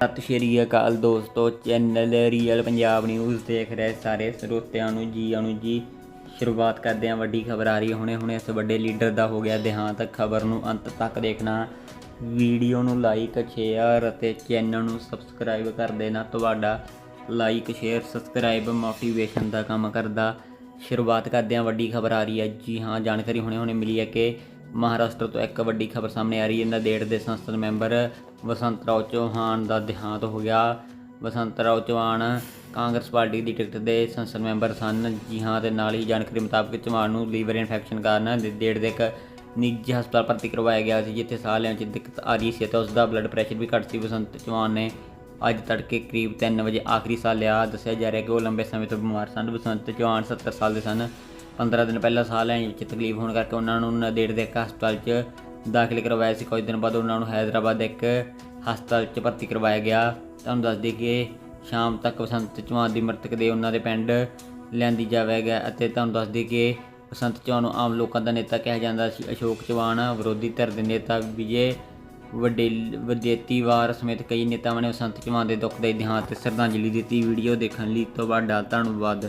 ਸਤਿ ਸ਼੍ਰੀ ਅਕਾਲ ਦੋਸਤੋ, channel real Punjab news ਦੇਖ ਰਹੇ ਸਾਰੇ ਸਰੋਤਿਆਂ ਨੂੰ ਜੀ ਆਨੂੰ ਜੀ। ਸ਼ੁਰੂਆਤ ਕਰਦੇ ਹਾਂ, ਵੱਡੀ ਖਬਰ ਆ ਰਹੀ ਹੈ। ਹੁਣੇ ਹੁਣੇ ਇਸ ਵੱਡੇ ਲੀਡਰ ਦਾ ਹੋ ਗਿਆ ਦੇਹਾਂਤ। ਖਬਰ ਨੂੰ ਅੰਤ ਤੱਕ ਦੇਖਣਾ। ਵੀਡੀਓ ਨੂੰ ਲਾਈਕ ਸ਼ੇਅਰ ਅਤੇ ਚੈਨਲ ਨੂੰ ਸਬਸਕ੍ਰਾਈਬ ਕਰ ਦੇਣਾ। ਤੁਹਾਡਾ ਲਾਈਕ ਸ਼ੇਅਰ ਸਬਸਕ੍ਰਾਈਬ ਮੋਟੀਵੇਸ਼ਨ ਦਾ ਕੰਮ ਕਰਦਾ। ਸ਼ੁਰੂਆਤ ਕਰਦੇ ਹਾਂ, ਵੱਡੀ ਖਬਰ ਆ ਰਹੀ ਹੈ। ਜੀ ਹਾਂ, ਜਾਣਕਾਰੀ ਹੁਣੇ ਹੁਣੇ ਮਿਲੀ ਹੈ ਕਿ ਮਹਾਰਾਸ਼ਟਰ ਤੋਂ ਇੱਕ ਵੱਡੀ ਖਬਰ ਸਾਹਮਣੇ ਆ ਰਹੀ ਹੈ। ਨੰਦੇੜ ਦੇ ਸੰਸਦ ਮੈਂਬਰ ਵਸੰਤ ਰਾਓ ਚੌਹਾਨ ਦਾ ਦੇਹਾਂਤ ਹੋ ਗਿਆ। ਵਸੰਤ ਰਾਓ ਚੌਹਾਨ ਕਾਂਗਰਸ ਪਾਰਟੀ ਦੀ ਟਿਕਟ ਦੇ ਸੰਸਦ ਮੈਂਬਰ ਸਨ। ਜੀ ਹਾਂ, ਤੇ ਨਾਲ ਹੀ ਜਾਣਕਾਰੀ ਮੁਤਾਬਕ ਚੌਹਾਨ ਨੂੰ ਲੀਵਰ ਇਨਫੈਕਸ਼ਨ ਕਾਰਨ ਨੰਦੇੜ ਦੇ ਇੱਕ ਨਿੱਜੀ ਹਸਪਤਾਲ ਭਰਤੀ ਕਰਵਾਇਆ ਗਿਆ ਸੀ, ਜਿੱਥੇ ਸਾਹ ਲੈਣ 'ਚ ਦਿੱਕਤ ਆ ਰਹੀ ਸੀ ਤੇ ਉਸ ਦਾ ਬਲੱਡ ਪ੍ਰੈਸ਼ਰ ਵੀ ਘੱਟ ਸੀ। ਵਸੰਤ ਚੌਹਾਨ ਨੇ ਅੱਜ ਤੜਕੇ ਕਰੀਬ 3 ਵਜੇ ਆਖਰੀ ਸਾਹ ਲਿਆ। ਦੱਸਿਆ ਜਾ ਰਿਹਾ ਕਿ ਉਹ ਲੰਬੇ ਸਮੇਂ ਤੋਂ ਬਿਮਾਰ ਸਨ। ਵਸੰਤ ਚੌਹਾਨ 70 ਸਾਲ ਦੇ ਸਨ। 15 ਦਿਨ ਪਹਿਲਾਂ ਸਾਹ ਲੈਣ ਵਿੱਚ ਤਕਲੀਫ ਹੋਣ ਕਰਕੇ ਉਹਨਾਂ ਨੂੰ ਨਦੇੜ ਦੇ ਇੱਕ ਹਸਪਤਾਲ 'ਚ ਦਾਖਲ ਕਰਵਾਇਆ ਸੀ। ਕੁਝ ਦਿਨ ਬਾਅਦ ਉਹਨਾਂ ਨੂੰ ਹੈਦਰਾਬਾਦ ਦੇ ਇੱਕ ਹਸਪਤਾਲ 'ਚ ਭਰਤੀ ਕਰਵਾਇਆ ਗਿਆ। ਤੁਹਾਨੂੰ ਦੱਸ ਦਈਏ ਕਿ ਸ਼ਾਮ ਤੱਕ ਬਸੰਤ ਚੌਹਾਨ ਦੀ ਮ੍ਰਿਤਕ ਦੇ ਉਹਨਾਂ ਦੇ ਪਿੰਡ ਲਿਆਂਦੀ ਜਾਵੇਗਾ ਅਤੇ ਤੁਹਾਨੂੰ ਦੱਸ ਦਈਏ ਕਿ ਬਸੰਤ ਚੌਹਾਨ ਨੂੰ ਆਮ ਲੋਕਾਂ ਦਾ ਨੇਤਾ ਕਿਹਾ ਜਾਂਦਾ ਸੀ। ਅਸ਼ੋਕ ਚੌਹਾਨ ਵਿਰੋਧੀ ਧਿਰ ਦੇ ਨੇਤਾ ਵਿਜੇ ਵੱਡੇ ਵਿਦੇਤੀਵਾਰ ਸਮੇਤ ਕਈ ਨੇਤਾਵਾਂ ਨੇ ਬਸੰਤ ਚੌਹਾਨ ਦੇ ਦੁੱਖ ਦੇ ਦੇਹਾਂਤ ਤੇ ਸ਼ਰਧਾਂਜਲੀ ਦਿੱਤੀ। ਵੀਡੀਓ ਦੇਖਣ ਲਈ ਤੁਹਾਡਾ ਧੰਨਵਾਦ।